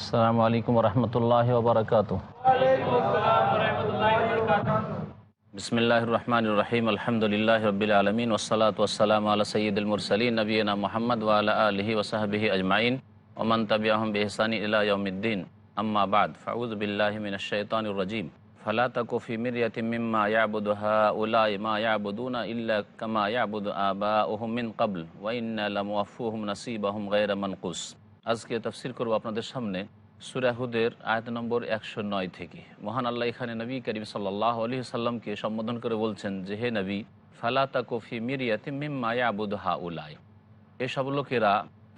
السلام عليكم ورحمة الله وبركاته وعليكم السلام ورحمة الله وبركاته بسم الله الرحمن الرحيم الحمد لله رب العالمين والصلاة والسلام على سيد المرسلين نبينا محمد وعلى آله وصحبه أجمعين ومن تبعهم بإحسان إلى يوم الدين أما بعد فأعوذ بالله من الشيطان الرجيم فلا تك في مرية مما يعبد هؤلاء ما يعبدون إلا كما يعبد آباؤهم من قبل وإنا لموفوهم نصيبهم غير منقوص আজকে তফসির করব আপনাদের সামনে সুরাহুদের আয়াত নম্বর একশো নয় থেকে। মহান আল্লাহ এখানে নবী করিম সাল্লাহ আলী সাল্লামকে সম্বোধন করে বলছেন যে, হে নবী ফালাতা কফি মিরিয়াতি মিম্মায়া আবুদ হা উলাই এসব লোকেরা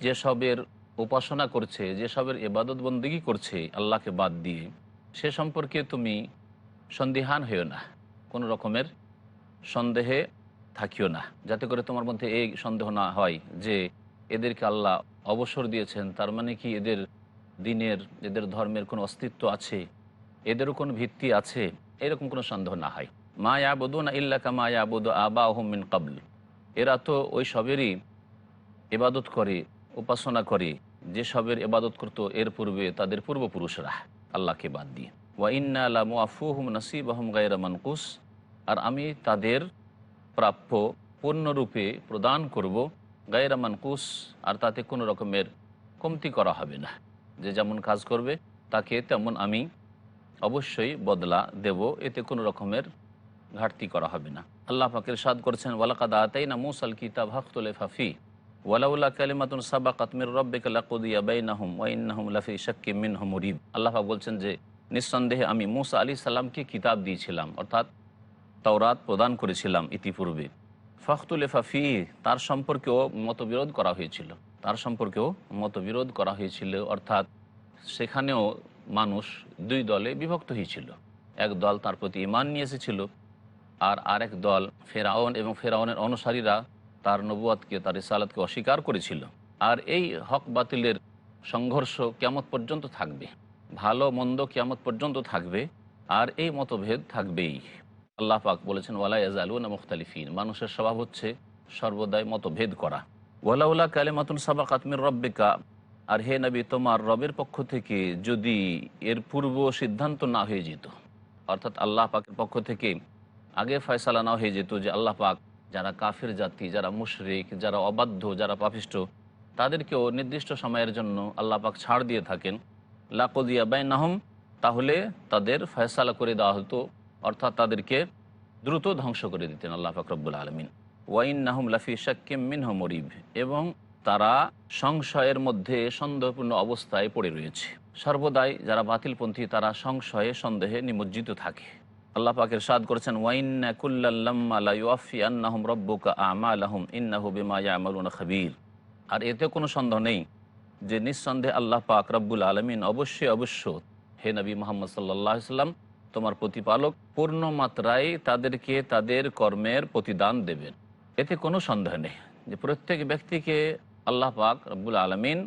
যেসবের উপাসনা করছে যেসবের এবাদত বন্দিগি করছে আল্লাহকে বাদ দিয়ে, সে সম্পর্কে তুমি সন্দিহান হইও না, কোনো রকমের সন্দেহে থাকিও না। যাতে করে তোমার মধ্যে এই সন্দেহ না হয় যে, এদেরকে আল্লাহ অবসর দিয়েছেন, তার মানে কি এদের দিনের, এদের ধর্মের কোনো অস্তিত্ব আছে? এদেরও কোনো ভিত্তি আছে? এরকম কোনো সন্দেহ না হয়। মা ইয়াবুদু না ইল্লাকা মা ইয়াবুদ আবা মিন কাবল এরা তো ওই সবেরই এবাদত করে, উপাসনা করে। যে সবের এবাদত করতো, এর পূর্বে তাদের পূর্বপুরুষরা। আল্লাহকে বাদ দিয়ে। ওয়াইন্না আলামু আফুহম নসিব আহম গায়রা মানকুস। আর আমি তাদের প্রাপ্য পূর্ণরূপে প্রদান করব গায়রা মানকুস আর তাতে কোনো রকমের কমতি করা হবে না। যে যেমন কাজ করবে, তাকে তেমন আমি অবশ্যই বদলা দেব, এতে কোনো রকমের ঘাটতি করা হবে না। আল্লাহ পাকের সাদ করেছেন, ওয়ালাকাদ আতাই না মুসাল কিতাব হকতুলে ফাফি ওয়ালাউল্লাহ কালিমাতুন সাবা কাতমির রব্বে কালাকুদিয়া বাইনাহুম ওয়াইনাহুম লাফি শাক্কি মিন মুরিব আল্লাহ বলছেন যে, নিঃসন্দেহে আমি মুসা আলী সাল্লামকে কিতাব দিয়েছিলাম, অর্থাৎ তাওরাত প্রদান করেছিলাম ইতিপূর্বে। ফখতুলেফা ফি, তার সম্পর্কেও মতবিরোধ করা হয়েছিল। তার সম্পর্কেও মতবিরোধ করা হয়েছিল, অর্থাৎ সেখানেও মানুষ দুই দলে বিভক্ত হয়েছিল। এক দল তার প্রতি ইমান নিয়ে এসেছিল, আর আরেক দল ফেরাউন এবং ফেরাউনের অনুসারীরা তার নবুয়াতকে তার ইসালাতকে অস্বীকার করেছিল। আর এই হক বাতিলের সংঘর্ষ কেমত পর্যন্ত থাকবে। ভালো, মন্দ কিয়ামত পর্যন্ত থাকবে, আর এই মতভেদ থাকবেই। আল্লাহ পাক বলেছেন, ওয়ালা ইয়াজালুনা মুখতালিফিন। মানুষের স্বভাব হচ্ছে সর্বদাই মতভেদ করা। ওয়ালাউলা কালেমাতুন সাবা কাতমির রব্বিকা। আর হে নবী, তোমার রবের পক্ষ থেকে যদি এর পূর্ব সিদ্ধান্ত না হয়ে যেত, অর্থাৎ আল্লাহ পাকের পক্ষ থেকে আগে ফয়সালা না হয়ে যেত যে আল্লাহ পাক যারা কাফের জাতি, যারা মুশরিক, যারা অবাধ্য, যারা পাপিষ্ট, তাদেরকেও নির্দিষ্ট সময়ের জন্য আল্লাহ পাক ছাড় দিয়ে থাকেন। লাকদিয়া বাইনাহম, তাহলে তাদের ফয়সালা করে দেওয়া হতো অর্থাৎ তাদেরকে দ্রুত ধ্বংস করে দিতেন আল্লাহ ফাকরবুল আলমিন। ওয়াইন নাহম লাফি শাক্কিম মিনহ মরিব। এবং তারা সংশয়ের মধ্যে সন্দেহপূর্ণ অবস্থায় পড়ে রয়েছে। সর্বদাই যারা বাতিলপন্থী, তারা সংশয়ে, সন্দেহে নিমজ্জিত থাকে। আল্লাহ পাকের সাদ করেছেন ওয়াইন্না রব্বুকা আমা আলহম খাবির। আর এতে কোনো সন্দেহ নেই যে নিঃসন্দেহে আল্লাহ পাক রব্বুল আলমিন অবশ্যই, অবশ্য হে নবী মোহাম্মদ সাল্লাহ সাল্লাম তোমার প্রতিপালক পূর্ণ মাত্রায় তাদেরকে তাদের কর্মের প্রতিদান দেবেন। এতে কোনো সন্দেহ নেই যে প্রত্যেক ব্যক্তিকে আল্লাহ পাক রব্বুল আলমিন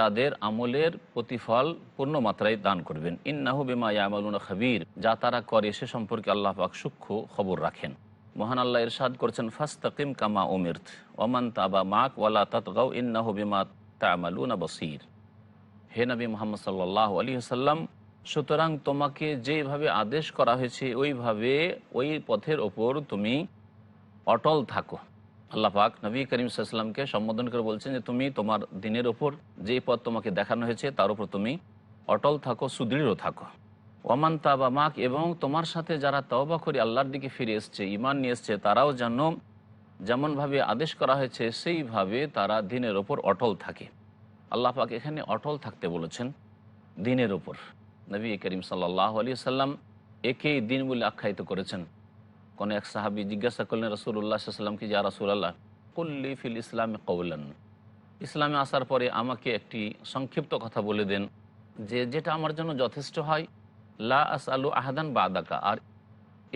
তাদের আমলের প্রতিফল পূর্ণ মাত্রায় দান করবেন। ইন্নাহু বিমা ইয়ামালুনা খাবির, যা তারা করে সে সম্পর্কে আল্লাহ পাক সূক্ষ্ম খবর রাখেন। মহান আল্লাহ ইরশাদ করছেন, ফাস্তাকিম কামা উমির্ত, ওমান তাবা মাক ওয়ালা তাতগাও ইন্নাহু বিমা তামালুনা বসির। হে নবী মোহাম্মদ সাল্লাহ আলী সাল্লাম সুতরাং তোমাকে যেভাবে আদেশ করা হয়েছে, ওইভাবে ওই পথের ওপর তুমি অটল থাকো। আল্লাহ পাক নবী করিম সাল্লামকে সম্বোধন করে বলছেন যে তুমি তোমার দিনের ওপর যেই পথ তোমাকে দেখানো হয়েছে, তার উপর তুমি অটল থাকো, সুদৃঢ় থাকো। ওমান তাবা মাক এবং তোমার সাথে যারা তওবা করে আল্লাহর দিকে ফিরে এসছে ইমান নিয়ে এসছে, তারাও যেন যেমনভাবে আদেশ করা হয়েছে, সেইভাবে তারা দিনের ওপর অটল থাকে। আল্লাহ পাক এখানে অটল থাকতে বলেছেন দিনের ওপর। নবী করিম সাল্লাহ আলী সাল্লাম একেই দিন বলে আখ্যায়িত করেছেন। কোন এক সাহাবি জিজ্ঞাসা করলেন রসুল্লাহ সাল্লামকে যা রসুল আল্লাহ কুল্লি ফিল ইসলামে কৌলান ইসলামে আসার পরে আমাকে একটি সংক্ষিপ্ত কথা বলে দেন যে, যেটা আমার জন্য যথেষ্ট হয়, লা আস আলু আহাদান বাদাকা। আর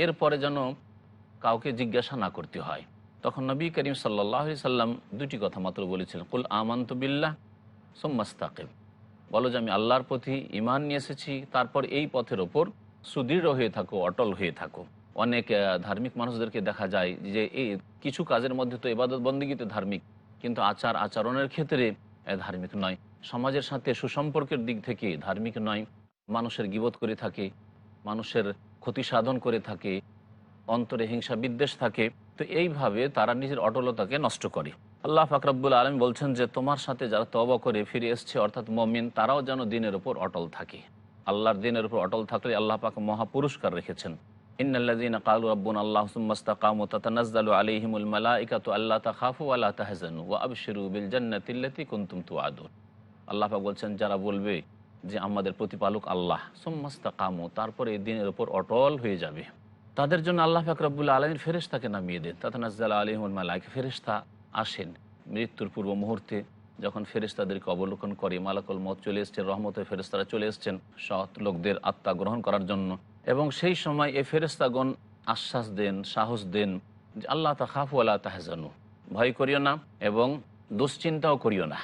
এরপরে যেন কাউকে জিজ্ঞাসা না করতে হয়। তখন নবী করিম সাল্লাহ সাল্লাম দুটি কথা মাত্র বলেছিলেন, কুল আমান্ত বিল্লাহ সোম্মাস্তাকিব বলো যে আমি আল্লাহর প্রতি ইমান নিয়ে এসেছি, তারপর এই পথের ওপর সুদৃঢ় হয়ে থাকো, অটল হয়ে থাকো। অনেক ধার্মিক মানুষদেরকে দেখা যায় যে এই কিছু কাজের মধ্যে তো এবাদত বন্দীগীতে ধার্মিক, কিন্তু আচার আচরণের ক্ষেত্রে ধার্মিক নয়। সমাজের সাথে সুসম্পর্কের দিক থেকে ধার্মিক নয়। মানুষের গিবত করে থাকে, মানুষের ক্ষতি সাধন করে থাকে, অন্তরে হিংসা বিদ্বেষ থাকে, তো এইভাবে তারা নিজের অটলতাকে নষ্ট করে। আল্লাহ ফাকরাবুল আলম বলছেন যে, তোমার সাথে যারা তবা করে ফিরে এসছে, অর্থাৎ মমিন, তারাও যেন দিনের উপর অটল থাকে। আল্লাহর দিনের উপর অটল থাকলে আল্লাহ পাক মহা পুরস্কার রেখেছেন। ইন্নাল্লাযীন ওয়া বিল আল্লাহ বলছেন, যারা বলবে যে, আমাদের প্রতিপালক আল্লাহ, সুম্মা ইসতাকামু, তারপরে এই দিনের উপর অটল হয়ে যাবে। তাদের জন্য আল্লাহ পাক রব্বুল ফেরেশতাকে নামিয়ে দেন। তাতানাজ্জালু আলাইহিমুল মালাইকা, ফেরেশতা আসেন। মৃত্যুর পূর্ব মুহূর্তে যখন ফেরেশতাদেরকে অবলোকন করে মালাকুল মত চলে এসছেন রহমতের ফেরেস্তারা চলে এসছেন সৎ লোকদের আত্মা গ্রহণ করার জন্য। এবং সেই সময় এ ফেরেশতাগণ আশ্বাস দেন, সাহস দেন যে, আল্লাহ তাহাফু আল্লাহ তাহজানু। ভয় করিও না এবং দুশ্চিন্তাও করিও না।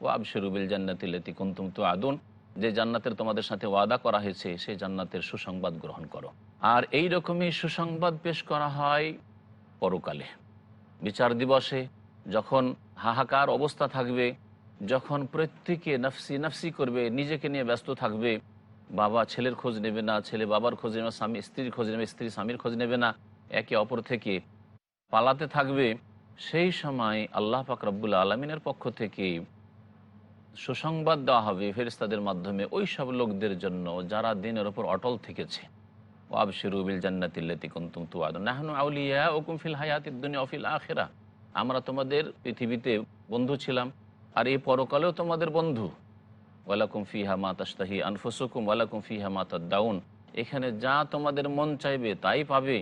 ও আবশরুবিল জান্নাতিল্লাতি কুন্তুম তো আদুন যে জান্নাতের তোমাদের সাথে ওয়াদা করা হয়েছে সেই জান্নাতের সুসংবাদ গ্রহণ করো। আর এই রকমই সুসংবাদ পেশ করা হয় পরকালে। বিচার দিবসে যখন হাহাকার অবস্থা থাকবে, যখন প্রত্যেকে নফসি নফসি করবে, নিজেকে নিয়ে ব্যস্ত থাকবে, বাবা ছেলের খোঁজ নেবে না, ছেলে বাবার খোঁজ নেবে স্বামী, স্ত্রীর খোঁজ নেবে, স্ত্রী স্বামীর খোঁজ নেবে না, একে অপর থেকে পালাতে থাকবে, সেই সময় আল্লাহ পাক রব্বুল আলমিনের পক্ষ থেকে সুসংবাদ দেওয়া হবে ফেরিস্তাদের মাধ্যমে ওই সব লোকদের জন্য যারা দিনের ওপর অটল থেকেছে। ওয়াবশিরুবিল জান্নাতিল্লাতি কুনতুম তুআদুন। নাহনু আউলিয়া ওকুম ফিল হায়াতিদ দুনিয়া ফিল আখিরা আমরা তোমাদের পৃথিবীতে বন্ধু ছিলাম, আর এই পরকালেও তোমাদের বন্ধু। ওয়ালাকুম ফিহা মা তাস্তাহি আনফুসুকুম, ওয়ালাকুম ফিহা মা তাদ্দাউন। এখানে যা তোমাদের মন চাইবে তাই পাবে,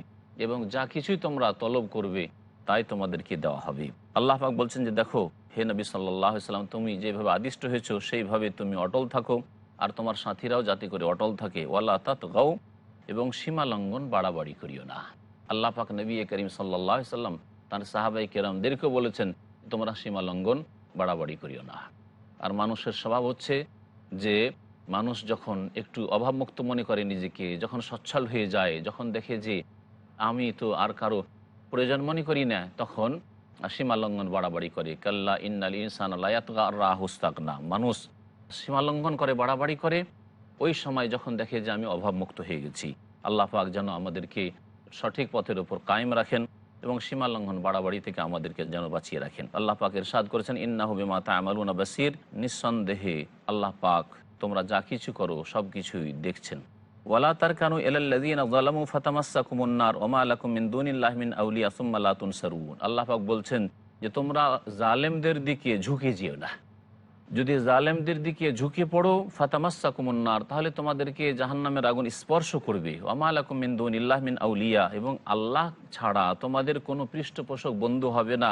এবং যা কিছুই তোমরা তলব করবে তাই তোমাদেরকে দেওয়া হবে। আল্লাহ পাক বলছেন যে, দেখো, হে নবী সাল্লাহ সাল্লাম, তুমি যেভাবে আদিষ্ট হয়েছো, সেইভাবে তুমি অটল থাকো, আর তোমার সাথীরাও যাতে করে অটল থাকে। ওয়াল্লা তাত গাও এবং সীমা লঙ্ঘন বাড়াবাড়ি করিও না। আল্লাহ পাক নবী করিম সাল্লাহ সাল্লাম তার সাহাবাই কেরামদেরকেও বলেছেন, তোমরা সীমা লঙ্ঘন বাড়াবাড়ি করিও না। আর মানুষের স্বভাব হচ্ছে যে, মানুষ যখন একটু অভাবমুক্ত মনে করে নিজেকে, যখন সচ্ছল হয়ে যায়, যখন দেখে যে, আমি তো আর কারও প্রয়োজন মনে করি না, তখন সীমালঙ্ঘন বাড়াবাড়ি করে। কাল্লা ইন্নাল ইনসান রাহুস্তাক না মানুষ সীমালঙ্ঘন করে, বাড়াবাড়ি করে। ওই সময় যখন দেখে যে, আমি অভাবমুক্ত হয়ে গেছি। আল্লাহ পাক যেন আমাদেরকে সঠিক পথের ওপর কায়েম রাখেন। এবং সীমা লঙ্ঘন বাড়াবাড়ি থেকে আমাদেরকে যেন বাঁচিয়ে রাখেন। আল্লাহ পাকের সাদ করেছেন ইন্না হবে মাতা আমালুনা বাসির, নিঃসন্দেহে আল্লাহ পাক তোমরা যা কিছু করো সব কিছুই দেখছেন। ওয়ালা তার কানু এলাল্লাদিন জালামু ফাতামাসা কুমন্নার ওমা আলাকুম মিন দুনিল্লাহমিন আউলিয়া সুম্মাল্লা তুনসারুন। আল্লাহ পাক বলছেন যে তোমরা জালেমদের দিকে ঝুঁকে যেও না। যদি জালেমদের দিকে ঝুঁকে পড়ো ফাতামাসা কুমন্নার তাহলে তোমাদেরকে জাহান্নামের আগুন স্পর্শ করবে। ওমা আলাকুম মিন মিন আউলিয়া, এবং আল্লাহ ছাড়া তোমাদের কোনো পৃষ্ঠপোষক বন্ধু হবে না।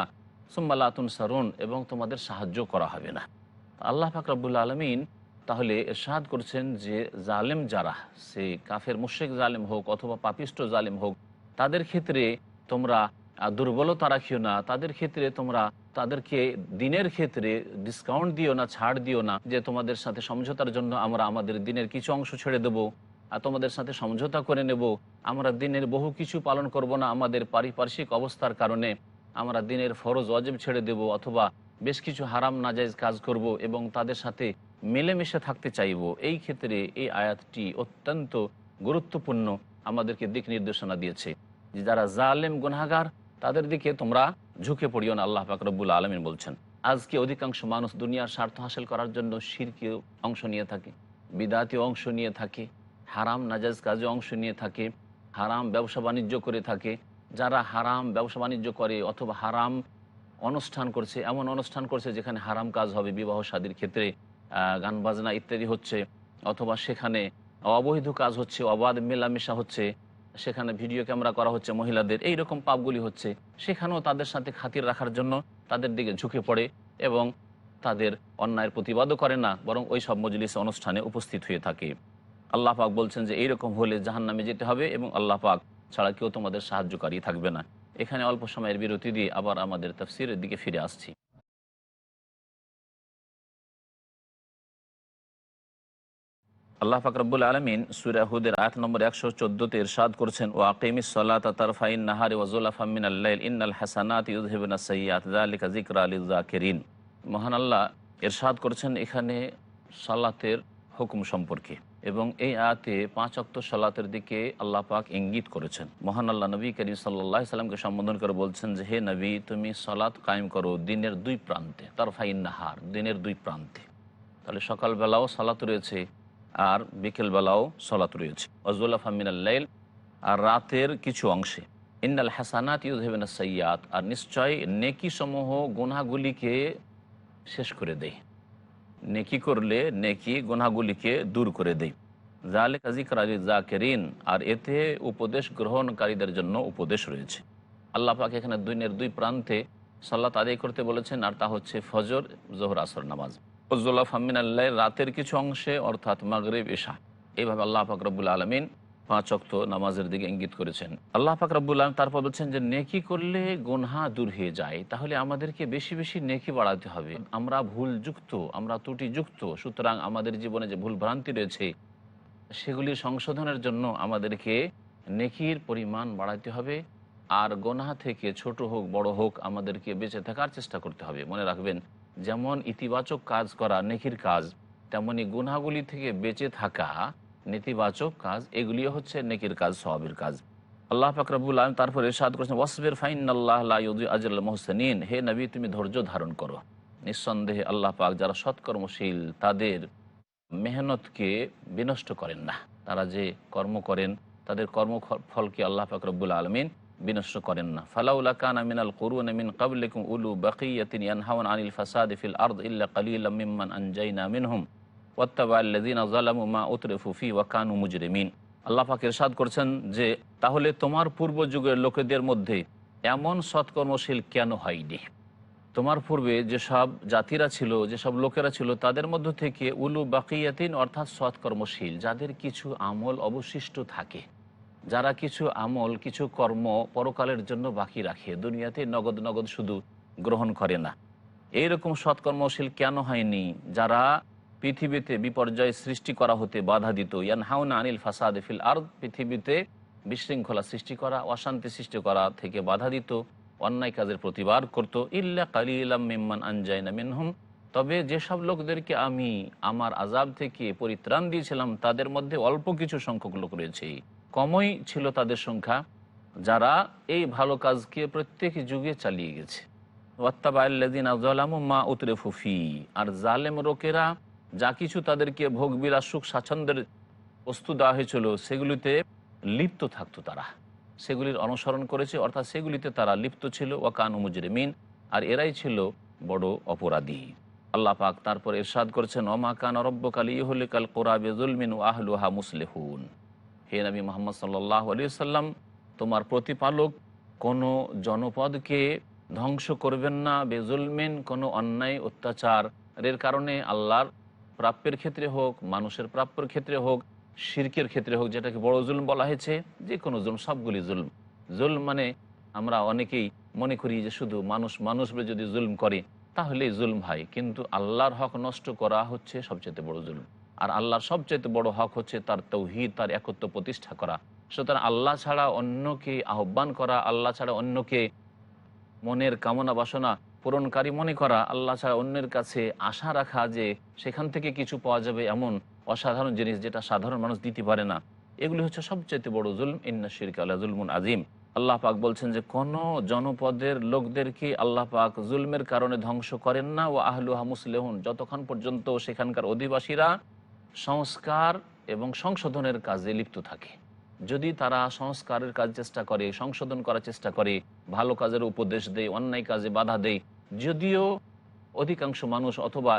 সুম্মাল্লা তুনসারুন, এবং তোমাদের সাহায্য করা হবে না। আল্লাহ ফাকরাবুল আলমিন তাহলে এরশাদ করছেন যে জালেম যারা, সে কাফের মুশেক জালেম হোক অথবা পাপিষ্ট জালেম হোক, তাদের ক্ষেত্রে তোমরা দুর্বলতা রাখিও না। তাদের ক্ষেত্রে তোমরা তাদেরকে দিনের ক্ষেত্রে ডিসকাউন্ট দিও না, ছাড় দিও না, যে তোমাদের সাথে সমঝোতার জন্য আমরা আমাদের দিনের কিছু অংশ ছেড়ে দেবো, আর তোমাদের সাথে সমঝোতা করে নেব। আমরা দিনের বহু কিছু পালন করব না আমাদের পারিপার্শ্বিক অবস্থার কারণে। আমরা দিনের ফরজ অজেব ছেড়ে দেব অথবা বেশ কিছু হারাম নাজাইজ কাজ করব এবং তাদের সাথে মিলেমিশে থাকতে চাইব। এই ক্ষেত্রে এই আয়াতটি অত্যন্ত গুরুত্বপূর্ণ আমাদেরকে দিক নির্দেশনা দিয়েছে। যারা জালেম গুনাগার তাদের দিকে তোমরা ঝুঁকে পড়িও না, আল্লাহ ফাকরবুল আলমিন বলছেন। আজকে অধিকাংশ মানুষ দুনিয়ার স্বার্থ হাসিল করার জন্য শিরকে অংশ নিয়ে থাকে, বিদাতীয় অংশ নিয়ে থাকে, হারাম নাজাজ কাজে অংশ নিয়ে থাকে, হারাম ব্যবসা বাণিজ্য করে থাকে। যারা হারাম ব্যবসা বাণিজ্য করে অথবা হারাম অনুষ্ঠান করছে, এমন অনুষ্ঠান করছে যেখানে হারাম কাজ হবে, বিবাহ শাদীর ক্ষেত্রে গান বাজনা ইত্যাদি হচ্ছে, অথবা সেখানে অবৈধ কাজ হচ্ছে, অবাধ মেলামেশা হচ্ছে সেখানে ভিডিও ক্যামেরা করা হচ্ছে মহিলাদের। এই রকম পাপগুলি হচ্ছে। সেখানেও তাদের সাথে খাতির রাখার জন্য তাদের দিকে ঝুঁকে পড়ে এবং তাদের অন্যায়ের প্রতিবাদও করে না, বরং ওই সব মজলিস, অনুষ্ঠানে উপস্থিত হয়ে থাকে। আল্লাহ পাক বলছেন যে, এইরকম হলে জাহান নামে যেতে হবে এবং আল্লাহ পাক ছাড়া কেউ তোমাদের সাহায্যকারী থাকবে না। এখানে অল্প সময়ের বিরতি দিয়ে আবার আমাদের তফসিরের দিকে ফিরে আসছি। আল্লাহ ফাকরাবুল আলমিন সুরাহুদের আয়াত নম্বর একশো চোদ্দোতে ইরশাদ করছেন ও ওয়াজুল্লাফামিন আল্লাহ ইন্নাল হাসানাত মহান আল্লাহ এরশাদ করছেন এখানে সালাতের হুকুম সম্পর্কে এবং এই আয়াতে পাঁচ অক্ত সালাতের দিকে আল্লাহ পাক ইঙ্গিত করেছেন। মহান আল্লাহ নবী করিম সাল্লাহ সাল্লামকে সম্বোধন করে বলছেন যে, হে নবী, তুমি সালাত কায়েম করো দিনের দুই প্রান্তে তার ফাইন নাহার, দিনের দুই প্রান্তে। তাহলে সকালবেলাও সালাত রয়েছে আর বিকেলবেলাও সালাত রয়েছে অজুল্লাহ ফামিনাল্লাইল আর রাতের কিছু অংশে। ইন্নাল হাসানাত ইউজহেবেন সৈয়াদ আর নিশ্চয় নেকি সমূহ গুনাগুলিকে শেষ করে দেয়। নেকি করলে নেকি গুনাগুলিকে দূর করে দেয়। জালে কাজিকর আলী জাকেরিন আর এতে উপদেশ গ্রহণকারীদের জন্য উপদেশ রয়েছে। আল্লাহ পাক এখানে দুইনের দুই প্রান্তে সাল্লাত আদায় করতে বলেছেন আর তা হচ্ছে ফজর, জোহর, আসর নামাজ। ফজল্লাহ ফামিন আল্লাহ রাতের কিছু অংশে, অর্থাৎ মাগরেব এশা এইভাবে আল্লাহ পাক রব্বুল আলমিন পাঁচ অক্ত নামাজের দিকে ইঙ্গিত করেছেন। আল্লাহ পাক রব্বুল আলম তারপর বলছেন যে, নেকি করলে গুনহা দূর হয়ে যায়, তাহলে আমাদেরকে বেশি বেশি নেকি বাড়াতে হবে। আমরা ভুলযুক্ত, আমরা ত্রুটিযুক্ত, সুতরাং আমাদের জীবনে যে ভুল ভ্রান্তি রয়েছে, সেগুলি সংশোধনের জন্য আমাদেরকে নেকির পরিমাণ বাড়াতে হবে। আর গোনা থেকে ছোট হোক, বড় হোক, আমাদেরকে বেঁচে থাকার চেষ্টা করতে হবে। মনে রাখবেন যেমন ইতিবাচক কাজ করা নেকির কাজ, তেমনি গুনাগুলি থেকে বেঁচে থাকা নেতিবাচক কাজ, এগুলিও হচ্ছে নেকির কাজ সবাবের কাজ। আল্লাহ ফাকরাবুল আলম তারপর এরশাদ করেছেন, ওয়াসবের ফাইন আল্লাহ আজল মোহসেনিন। হে নবী, তুমি ধৈর্য ধারণ করো। নিঃসন্দেহে আল্লাহ পাক যারা সৎকর্মশীল, তাদের মেহনতকে বিনষ্ট করেন না। তারা যে কর্ম করেন, তাদের কর্মফলকে আল্লাহ ফাকরবুল আলমিন বিনষ্ট করেন না। ফালাউলা কান আমিনাল করুন আমিন কাবলিকুম উলু বাকিয়াতিন ইয়ানহাউন আনিল ফাসাদ ফিল আরদ ইল্লা কালিলাম মিম্মান আনজাইনা মিনহুম। ওয়াত্তাবা আল্লাযিনা যালামু মা উতরিফু ফি ওয়া কানু মুজরিমিন। আল্লাহ পাক ইরশাদ করেছেন যে, তাহলে তোমার পূর্ব যুগের লোকেদের মধ্যে এমন সৎকর্মশীল কেন হয়নি? তোমার পূর্বে যেসব জাতিরা ছিল, যেসব লোকেরা ছিল, তাদের মধ্য থেকে উলু বাকিয়াতিন অর্থাৎ সৎকর্মশীল, যাদের কিছু আমল অবশিষ্ট থাকে। যারা কিছু আমল, কিছু কর্ম পরকালের জন্য বাকি রাখে, দুনিয়াতে নগদ নগদ শুধু গ্রহণ করে না। এইরকম সৎকর্মশীল কেন হয়নি? যারা পৃথিবীতে বিপর্যয় সৃষ্টি করা হতে বাধা দিত। ইয়ান হাউনা আনিল ফাসাদ ফিল আর পৃথিবীতে বিশৃঙ্খলা সৃষ্টি করা, অশান্তি সৃষ্টি করা থেকে বাধা দিত, অন্যায় কাজের প্রতিবাদ করত। ইল্লা কালিলাম মিম্মান আনজাইনা মিনহুম। তবে যেসব লোকদেরকে আমি আমার আজাব থেকে পরিত্রাণ দিয়েছিলাম, তাদের মধ্যে অল্প কিছু সংখ্যক লোক রয়েছে। কমই ছিল তাদের সংখ্যা, যারা এই ভালো কাজকে প্রত্যেক যুগে চালিয়ে গেছে। মা উতরে ফুফি আর জালেম লোকেরা যা কিছু তাদেরকে ভোগ, বিলাস, সুখ, স্বাচ্ছন্দ্যের বস্তু দেওয়া হয়েছিল, সেগুলিতে লিপ্ত থাকতো তারা। সেগুলির অনুসরণ করেছে, অর্থাৎ সেগুলিতে তারা লিপ্ত ছিল, ওয়াকান মুজরিমিন, আর এরাই ছিল বড় অপরাধী। আল্লাহ পাক তারপর এরশাদ করেছেন ওমা কান রব্বকাল ইহলিকাল কোরআবে জুলমিন ও আহলুহা মুসলেহুন। হে নবী মোহাম্মদ সাল্লাহ আলী সাল্লাম তোমার প্রতিপালক কোনো জনপদকে ধ্বংস করবেন না, বেজুলমেন, কোনো অন্যায়, অত্যাচারের কারণে আল্লাহর প্রাপ্যের ক্ষেত্রে হোক, মানুষের প্রাপ্যের ক্ষেত্রে হোক, শির্কের ক্ষেত্রে হোক, যেটাকে বড় জুলম বলা হয়েছে, যে কোনো জুলম, সবগুলি জুলম। জুলম মানে আমরা অনেকেই মনে করি যে শুধু মানুষ মানুষ যদি জুলম করে, তাহলেই জুলম হয়। কিন্তু আল্লাহর হক নষ্ট করা হচ্ছে সবচেয়ে বড় জুলম। আর আল্লাহর সবচেয়ে বড় হক হচ্ছে তার তৌহিদ, তার একত্র প্রতিষ্ঠা করা। সুতরাং আল্লাহ ছাড়া অন্যকে আহ্বান করা, আল্লাহ ছাড়া অন্যকে মনের কামনা বাসনা পূরণকারী মনে করা, আল্লাহ ছাড়া অন্যের কাছে আশা রাখা যে সেখান থেকে কিছু পাওয়া যাবে এমন অসাধারণ জিনিস যেটা সাধারণ মানুষ দিতে পারে না। এগুলি হচ্ছে সবচেয়ে বড় জুলম। ইন্না আল্লাহ জুলমুন আজিম আল্লাহ পাক বলছেন যে, কোন জনপদের লোকদেরকে আল্লাহ পাক জুলমের কারণে ধ্বংস করেন না। ও আহলুহা মুসলেহুন। যতক্ষণ পর্যন্ত সেখানকার অধিবাসীরা সংস্কার এবং সংশোধনের কাজে লিপ্ত থাকে। যদি তারা সংস্কারের কাজ চেষ্টা করে, সংশোধন করার চেষ্টা করে, ভালো কাজের উপদেশ দেয়, অন্যায় কাজে বাধা দেয়, যদিও অধিকাংশ মানুষ অথবা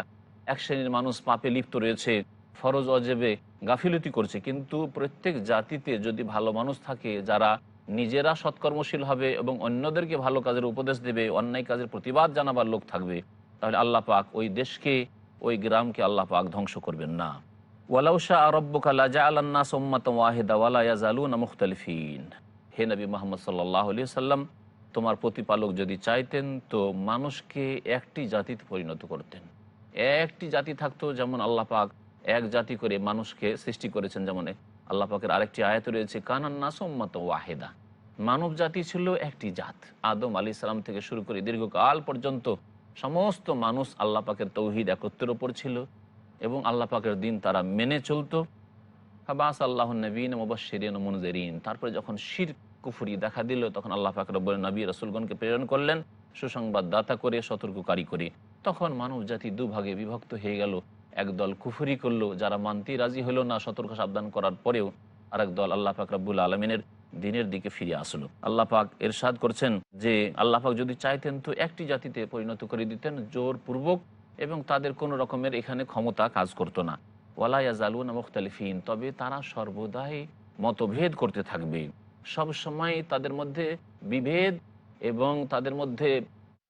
এক শ্রেণির মানুষ পাপে লিপ্ত রয়েছে, ফরজ অজেবে গাফিলতি করছে। কিন্তু প্রত্যেক জাতিতে যদি ভালো মানুষ থাকে, যারা নিজেরা সৎকর্মশীল হবে এবং অন্যদেরকে ভালো কাজের উপদেশ দেবে, অন্যায় কাজের প্রতিবাদ জানাবার লোক থাকবে, তাহলে আল্লাহ পাক ওই দেশকে, ওই গ্রামকে আল্লাহ পাক ধ্বংস করবেন না। হে নবী মোহাম্মদ সাল্লাহ সাল্লাম তোমার প্রতিপালক যদি চাইতেন তো মানুষকে একটি জাতিতে পরিণত করতেন। একটি জাতি থাকতো যেমন আল্লাহ পাক, এক জাতি করে মানুষকে সৃষ্টি করেছেন যেমন আল্লাহ পাকের আরেকটি আয়ত রয়েছে কানান্না সোম্মাত ওয়াহেদা। মানব জাতি ছিল একটি জাত। আদম আলী সালাম থেকে শুরু করে দীর্ঘকাল পর্যন্ত সমস্ত মানুষ আল্লাহ পাকের তৌহিদ একত্রের ওপর ছিল। এবং আল্লাহ পাকের দিন তারা মেনে চলতো। হাবাস আল্লাহ নবীন মুবাশিরিন মুনজেরিন। তারপরে যখন শির কুফুরি দেখা দিল, তখন আল্লাহ পাক রব্বুল নবী রসুলগণকে প্রেরণ করলেন সুসংবাদ দাতা করে, সতর্ককারী করে। তখন মানব জাতি দুভাগে বিভক্ত হয়ে গেল। একদল কুফুরি করল, যারা মানতে রাজি হলো না, সতর্ক সাবধান করার পরেও আরেক দল আল্লাহ পাক রব্বুল আলমিনের দিনের দিকে ফিরে আসলো। আল্লাহ পাক এরশাদ করছেন যে, আল্লাহ পাক যদি চাইতেন তো একটি জাতিতে পরিণত করে দিতেন, জোরপূর্বক এবং তাদের কোনো রকমের এখানে ক্ষমতা কাজ করতো না। ওয়ালাইয়া জালুন মুখতালিফিন, তবে তারা সর্বদাই মতভেদ করতে থাকবে। সব সময় তাদের মধ্যে বিভেদ এবং তাদের মধ্যে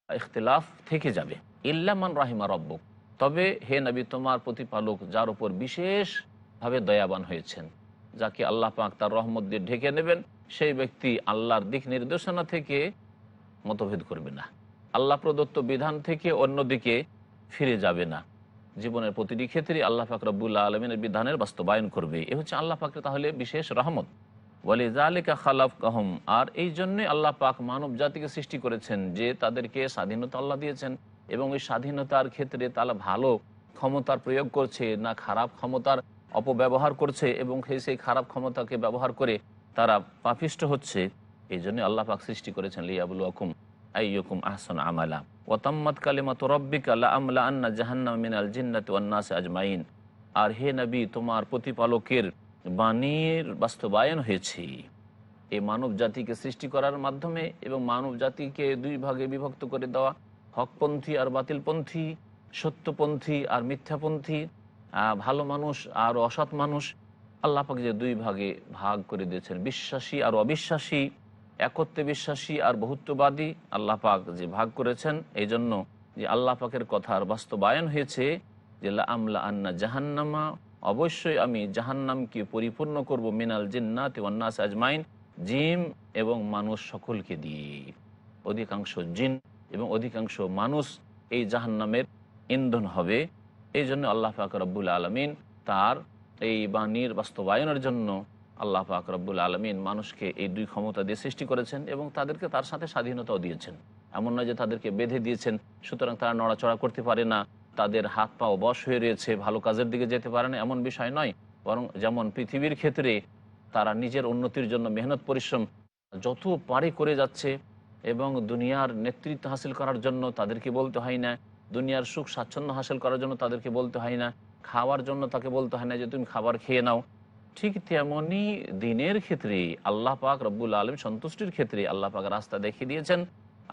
ইখতলাফ থেকে যাবে। ইল্লামান রাহিমা রব্বক। তবে হে নবী, তোমার প্রতিপালক যার উপর বিশেষভাবে দয়াবান হয়েছেন, যাকে আল্লাহ পাক তার রহমত দিয়ে ঢেকে নেবেন, সেই ব্যক্তি আল্লাহর দিক নির্দেশনা থেকে মতভেদ করবে না। আল্লাহ প্রদত্ত বিধান থেকে অন্যদিকে ফিরে যাবে না। জীবনের প্রতিটি ক্ষেত্রে আল্লাহ পাক রব্বুল্লাহ আলমিনের বিধানের বাস্তবায়ন করবে। এ হচ্ছে আল্লাহ পাকের তাহলে বিশেষ রহমত। বলে জালিকা খালাফ কাহম আর এই জন্যই আল্লাহ পাক মানব জাতিকে সৃষ্টি করেছেন যে তাদেরকে স্বাধীনতা আল্লাহ দিয়েছেন এবং এই স্বাধীনতার ক্ষেত্রে তারা ভালো ক্ষমতার প্রয়োগ করছে, না খারাপ ক্ষমতার অপব্যবহার করছে এবং সেই সেই খারাপ ক্ষমতাকে ব্যবহার করে তারা পাপিষ্ট হচ্ছে। এই জন্য আল্লাহ পাক সৃষ্টি করেছেন লিয়াবুল আকুম আইয়কুম আহসন আমালা। ওতাম্মদ কালিমাত রব্বিক আল্লাহ আমলা আন্না জাহান্নাম মিনাল জিন্নাত ওয়ান্নাস আজমাইন আর হে নবী, তোমার প্রতিপালকের বাণীর বাস্তবায়ন হয়েছে। এই মানব জাতিকে সৃষ্টি করার মাধ্যমে এবং মানব জাতিকে দুই ভাগে বিভক্ত করে দেওয়া, হকপন্থী আর বাতিলপন্থী, সত্যপন্থী আর মিথ্যাপন্থী ভালো মানুষ আর অসৎ মানুষ, আল্লাহ পাক যে দুই ভাগে ভাগ করে দিয়েছেন। বিশ্বাসী আর অবিশ্বাসী একত্রে বিশ্বাসী আর বহুত্ববাদী আল্লাহ পাক যে ভাগ করেছেন এই জন্য যে আল্লাহ পাকের কথার বাস্তবায়ন হয়েছে যে আমলা আন্না জাহান্নামা, অবশ্যই আমি জাহান্নামকে পরিপূর্ণ করব মিনাল জিন্নাত ওয়ান্নাস আজমাইন জিম এবং মানুষ সকলকে দিয়ে। অধিকাংশ জিন এবং অধিকাংশ মানুষ এই জাহান্নামের ইন্ধন হবে। এই জন্য আল্লাহ পাক রব্বুল আলমিন তার এই বাণীর বাস্তবায়নের জন্য আল্লাহ পাক রব্বুল আলমিন মানুষকে এই দুই ক্ষমতা দিয়ে সৃষ্টি করেছেন এবং তাদেরকে তার সাথে স্বাধীনতাও দিয়েছেন। এমন নয় যে তাদেরকে বেঁধে দিয়েছেন, সুতরাং তারা নড়াচড়া করতে পারে না, তাদের হাত পা বশ হয়ে রয়েছে, ভালো কাজের দিকে যেতে পারে না, এমন বিষয় নয়। বরং যেমন পৃথিবীর ক্ষেত্রে তারা নিজের উন্নতির জন্য মেহনত, পরিশ্রম যত পারে করে যাচ্ছে এবং দুনিয়ার নেতৃত্ব হাসিল করার জন্য তাদেরকে বলতে হয় না, দুনিয়ার সুখ স্বাচ্ছন্দ্য হাসিল করার জন্য তাদেরকে বলতে হয় না, খাওয়ার জন্য তাকে বলতে হয় না যে, তুমি খাবার খেয়ে নাও। ঠিক তেমনই দিনের ক্ষেত্রে আল্লাহ পাক রব্বুল আলম সন্তুষ্টির ক্ষেত্রে আল্লাহ পাক রাস্তা দেখিয়ে দিয়েছেন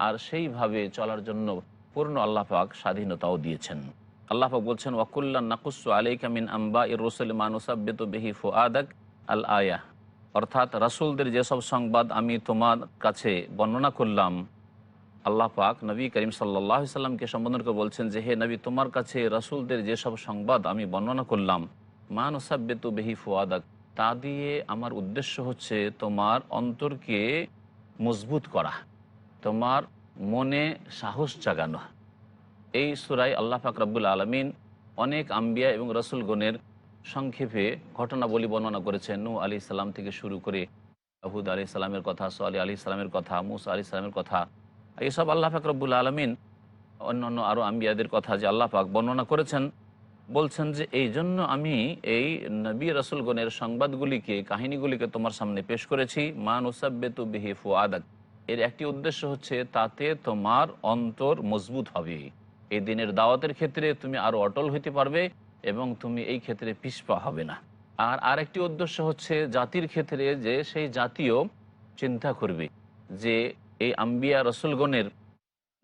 আর সেইভাবে চলার জন্য পূর্ণ আল্লাহ পাক স্বাধীনতাও দিয়েছেন। আল্লাহ পাক বলছেন ওয়াকুল্লা নাকুসু আলাইকামিন আম্বা ইর রসুল মানুসাব্বেত বেহি ফুআদাক আল আয়া। অর্থাৎ রাসুলদের যেসব সংবাদ আমি তোমার কাছে বর্ণনা করলাম, আল্লাহ পাক নবী করিম সাল্লাহ সাল্লামকে সম্বোধন করে বলছেন যে, হে নবী, তোমার কাছে রাসুলদের যেসব সংবাদ আমি বর্ণনা করলাম মানুসাব্বেত বেহি ফুয়াদাক তা দিয়ে আমার উদ্দেশ্য হচ্ছে তোমার অন্তরকে মজবুত করা, তোমার মনে সাহস জাগানো। এই সুরাই আল্লাহ পাক রব্বুল আলমিন অনেক আম্বিয়া এবং রসুলগণের সংক্ষেপে ঘটনাবলী বর্ণনা করেছেন। নু আলি সাল্লাম থেকে শুরু করে আহুদ আলি সাল্লামের কথা সোয়ালি আলি সাল্লামের কথা, মুসা আলি সাল্লামের কথা, এইসব আল্লাহ পাক রব্বুল আলমিন অন্যান্য আরও আম্বিয়াদের কথা যে আল্লাহ পাক বর্ণনা করেছেন বলছেন যে, এই জন্য আমি এই নবী রসুলগণের সংবাদগুলিকে, কাহিনীগুলিকে তোমার সামনে পেশ করেছি মান ওসাব্বেতু বিহি ফুয়াদাক এর একটি উদ্দেশ্য হচ্ছে, তাতে তোমার অন্তর মজবুত হবে। এই দিনের দাওয়াতের ক্ষেত্রে তুমি আরও অটল হইতে পারবে এবং তুমি এই ক্ষেত্রে পিসপা হবে না। আর আরেকটি উদ্দেশ্য হচ্ছে, জাতির ক্ষেত্রে যে সেই জাতীয় চিন্তা করবে যে, এই আম্বিয়া রসুলগণের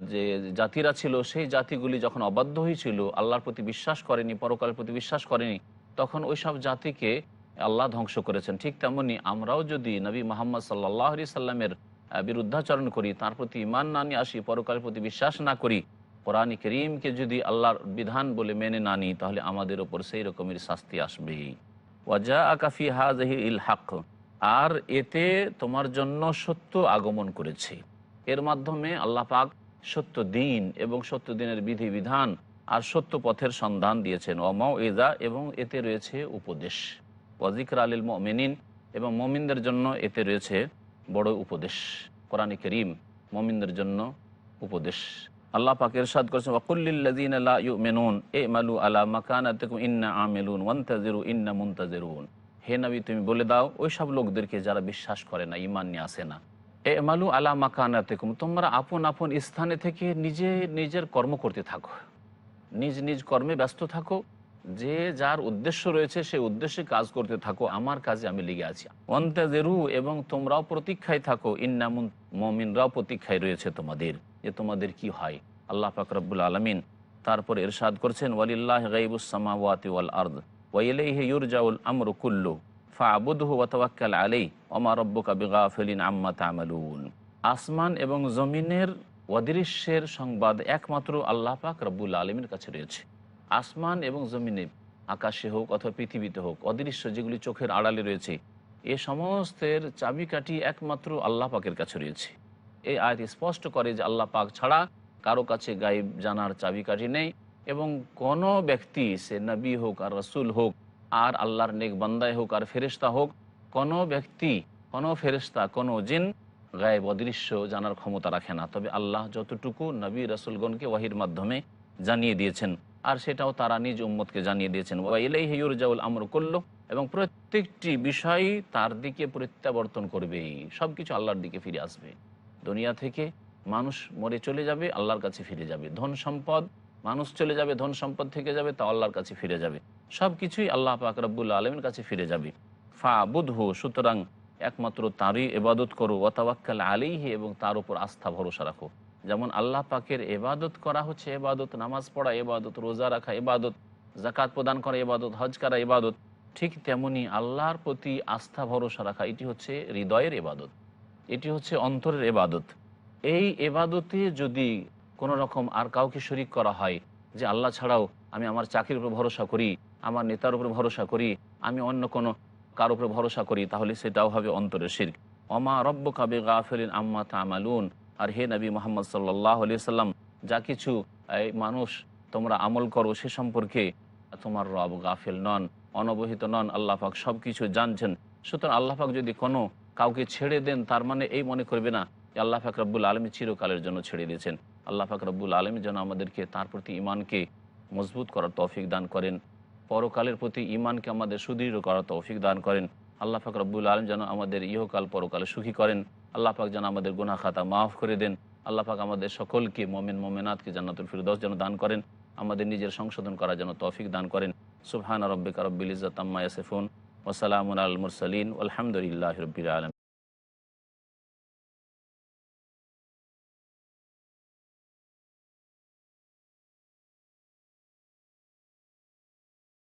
যে জাতিরা ছিল, সেই জাতিগুলি যখন অবাধ্য হয়েছিল, আল্লাহর প্রতি বিশ্বাস করেনি, পরকালের প্রতি বিশ্বাস করেনি, তখন ওই সব জাতিকে আল্লাহ ধ্বংস করেছেন। ঠিক তেমনি আমরাও যদি নবী মোহাম্মদ সাল্লাহ আলি সাল্লামের বিরুদ্ধাচরণ করি, তার প্রতি ইমান না নিয়ে আসি, পরকালের প্রতি বিশ্বাস না করি, কোরআন করিমকে যদি আল্লাহর বিধান বলে মেনে না নিই, তাহলে আমাদের ওপর সেই রকমের শাস্তি আসবে ওয়াজা আকাফি হাজহি ইল হাক আর এতে তোমার জন্য সত্য আগমন করেছে। এর মাধ্যমে আল্লাহ পাক সত্য দিন এবং সত্য দিনের বিধি বিধান আর সত্য পথের সন্ধান দিয়েছেন। অমাও এজা এবং এতে রয়েছে উপদেশ। ওয়াজিকর আলিল মমিনিন এবং মমিনদের জন্য এতে রয়েছে বড় উপদেশ। কোরআন করিম মমিনদের জন্য উপদেশ। আল্লাহ পাক ইরশাদ করেছেন ওয়াকুল্লিল্লাযীনা লা ইউমিনুন আলা মাকানাতিকুম, ইন্না আমিলুন, ওয়ান্তাজিরু, ইন্না মুনতাজিরুন। হে নবী, তুমি বলে দাও, ওই সব লোকদেরকে যারা বিশ্বাস করে না, ইমান নিয়ে আসে না। এ মালু আলা মাকানাতিকুম, তোমরা আপন আপন স্থানে থেকে নিজে নিজের কর্ম করতে থাকো। নিজ নিজ কর্মে ব্যস্ত থাকো। যে যার উদ্দেশ্য রয়েছে সেই উদ্দেশ্যে কাজ করতে থাকো। আমার কাজে আমি লেগে আছি। অন্তাজেরু এবং তোমরাও প্রতীক্ষায় থাকো। ইন্নামুন মমিনরাও প্রতীক্ষায় রয়েছে তোমাদের, যে তোমাদের কি হয়। আল্লাহ ফাকরাবুল আলমিন তারপর এরশাদ করছেন, ওয়ালিল্লাহ গাইবুসামাওয়াতি ওয়াল আর্দ ওয়াইলাইহি ইউরজাউল আমরু কুল্লু আম্মা আসমান এবং জমিনের অদৃশ্যের সংবাদ একমাত্র আল্লাহ পাক রব্বুল আলমীর কাছে রয়েছে। আসমান এবং জমিনে, আকাশে হোক অথবা পৃথিবীতে হোক, অদৃশ্য যেগুলি চোখের আড়ালে রয়েছে, এ সমস্তের চাবিকাঠি একমাত্র আল্লাহ পাকের কাছে রয়েছে। এই আয়াত স্পষ্ট করে যে আল্লাহ পাক ছাড়া কারও কাছে গায়েব জানার চাবিকাঠি নেই এবং কোনো ব্যক্তি সে নবী হোক আর রসুল হোক আর আল্লাহর নেক বান্দায় হোক আর ফেরিস্তা হোক, কোনো ব্যক্তি, কোনো ফেরিস্তা কোনো জিন গায়েব অদৃশ্য জানার ক্ষমতা রাখে না। তবে আল্লাহ যতটুকু নবী রসুলগণকে ওয়াহির মাধ্যমে জানিয়ে দিয়েছেন, আর সেটাও তারা নিজ উম্মতকে জানিয়ে দিয়েছেন। ওয়াইলাই হিউরজাউল আমর করল এবং প্রত্যেকটি বিষয় তার দিকে প্রত্যাবর্তন করবেই। সব কিছু আল্লাহর দিকে ফিরে আসবে। দুনিয়া থেকে মানুষ মরে চলে যাবে, আল্লাহর কাছে ফিরে যাবে। ধন সম্পদ মানুষ চলে যাবে, ধন সম্পদ থেকে যাবে, তা আল্লাহর কাছে ফিরে যাবে। সব কিছুই আল্লাহ পাক রব্বুল্লা আলমের কাছে ফিরে যাবে। ফা বুধহু সুতরাং একমাত্র তারই এবাদত করো ওয়াতাবাক্কাল আলিহি এবং তার উপর আস্থা, ভরসা রাখো। যেমন আল্লাহ পাকের এবাদত করা হচ্ছে এবাদত নামাজ পড়া এবাদত রোজা রাখা এবাদত জাকাত প্রদান করা এবাদত হজ করা এবাদত ঠিক তেমনি আল্লাহর প্রতি আস্থা, ভরসা রাখা, এটি হচ্ছে হৃদয়ের এবাদত এটি হচ্ছে অন্তরের এবাদত এই এবাদতে যদি কোনো রকম আর কাউকে শরিক করা হয় যে আল্লাহ ছাড়াও আমি আমার চাকরির উপর ভরসা করি, আমার নেতার উপর ভরসা করি, আমি অন্য কোনো কার উপরে ভরসা করি, তাহলে সেটাও হবে অন্তরের শির্ক। অমা রব্ব কাবে গাফেলিন আম্মা তামালুন। আর হে নবী মোহাম্মদ সাল্লাহ আলি সাল্লাম যা কিছু মানুষ তোমরা আমল করো সে সম্পর্কে তোমার রব গাফেল নন, অনবহিত নন, আল্লাহ পাক সব কিছু জানছেন। সুতরাং আল্লাহ পাক যদি কোনো কাউকে ছেড়ে দেন, তার মানে এই মনে করবে না যে আল্লাহ পাক রব্বুল আলমী চিরকালের জন্য ছেড়ে দিয়েছেন। আল্লাহ রব্বুল আলমী যেন আমাদেরকে তার প্রতি ইমানকে মজবুত করার তৌফিক দান করেন। পরকালের প্রতি ইমানকে আমাদের সুদৃঢ় করার তৌফিক দান করেন। আল্লাহ পাক রব্বুল আলম যেন আমাদের ইহকাল পরকালে সুখী করেন। আল্লাহ পাক যেন আমাদের গুনা খাতা মাফ করে দেন। আল্লাহ পাক আমাদের সকলকে মমিন মোমেনাথকে জান্নাতুল ফিরদৌস যেন দান করেন। আমাদের নিজের সংশোধন করার জন্য তৌফিক দান করেন। সুবহান রব্বিকা রব্বিল ইজ্জাত আম্মা ইয়াসিফুন। ওসালামুন আল আলহামদুলিল্লাহ রবিল আলম